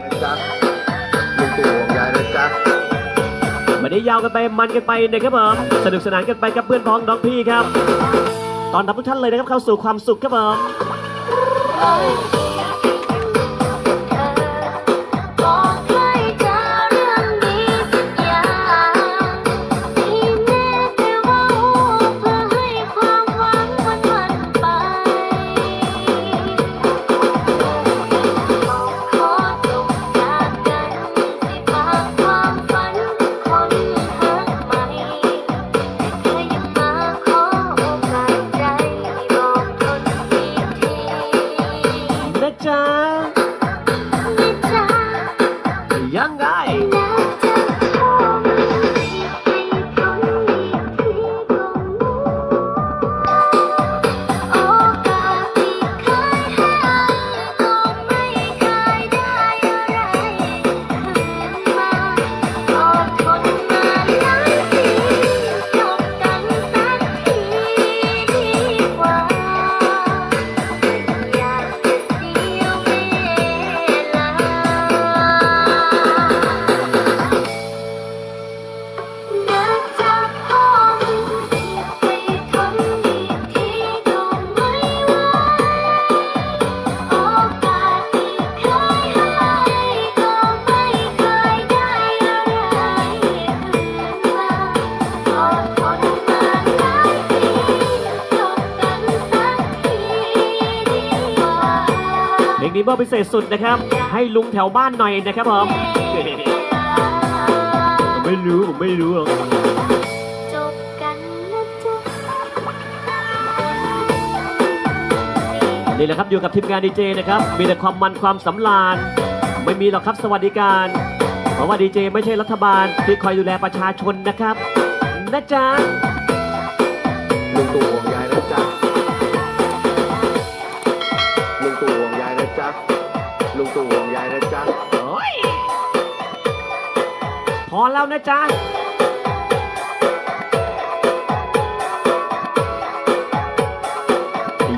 นะจ๊ะลุงตู่ห่วงใยนะจ๊ะวันนี้ยาวกันไปมันกันไปนะครับผมสนุกสนานกันไปกับเพื่อนพ้องน้องพี่ครับ ตอนรับทุกท่านเลยนะครับเข้าสู่ความสุขครับผม time. มอบพิเศษสุดนะครับ ให้ลุงแถวบ้านหน่อยนะครับผมไม่รู้ ผมไม่รู้หรอกจบกันนะจ๊ะนี่แหละครับอยู่กับทีมงานดีเจนะครับ มีแต่ความมันความสำราญ ไม่มีหรอกครับสวัสดิการ เพราะว่าดีเจไม่ใช่รัฐบาลที่คอยดูแลประชาชนนะครับ นะจ๊ะลุงตู่ห่วงใยนะจ๊ะ พอแล้วนะจ๊ะ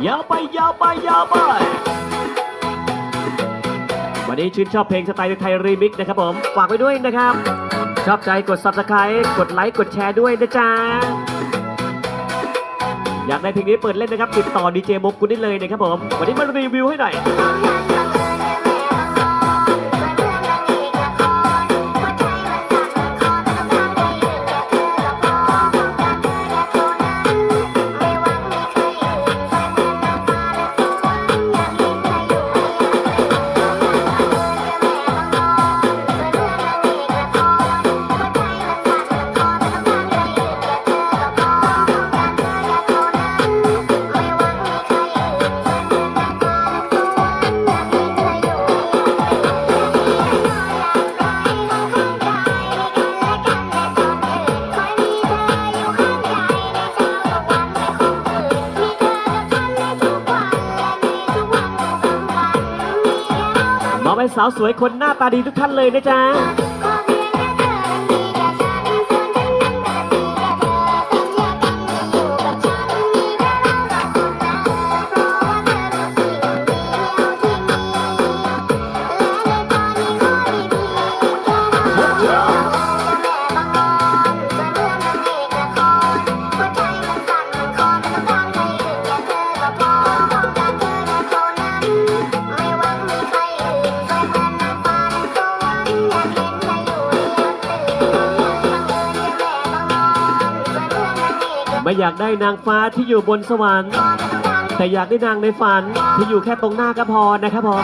ยาวไปยาวไปยาวไป วันนี้ชื่นชอบเพลงสไตล์ไทยรีมิกซ์นะครับผม ฝากไว้ด้วยนะครับ ชอบใจกด subscribe กดไลค์ กดแชร์ด้วยนะจ๊ะ อยากได้เพลงนี้เปิดเล่นนะครับ ติดต่อดีเจมกคุณได้เลยนะครับผม วันนี้มารีวิวให้หน่อย สาวสวยคนหน้าตาดีทุกท่านเลยนะจ๊ะ อยากได้นางฟ้าที่อยู่บนสวรรค์แต่อยากได้นางในฝันที่อยู่แค่ตรงหน้าก็พอนะครับพอ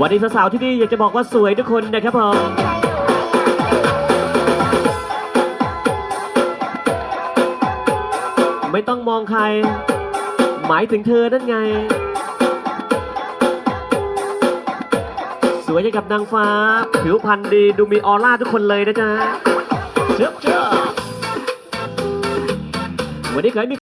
วันนี้สาวๆที่นี่อยากจะบอกว่าสวยทุกคนนะครับผมไม่ต้องมองใคร หมายถึงเธอนั่นไง สวยอย่างกับนางฟ้า ผิวพรรณดีดูมีออร่าทุกคนเลยนะจ๊ะเชิบเชิบวันนี้เคยมี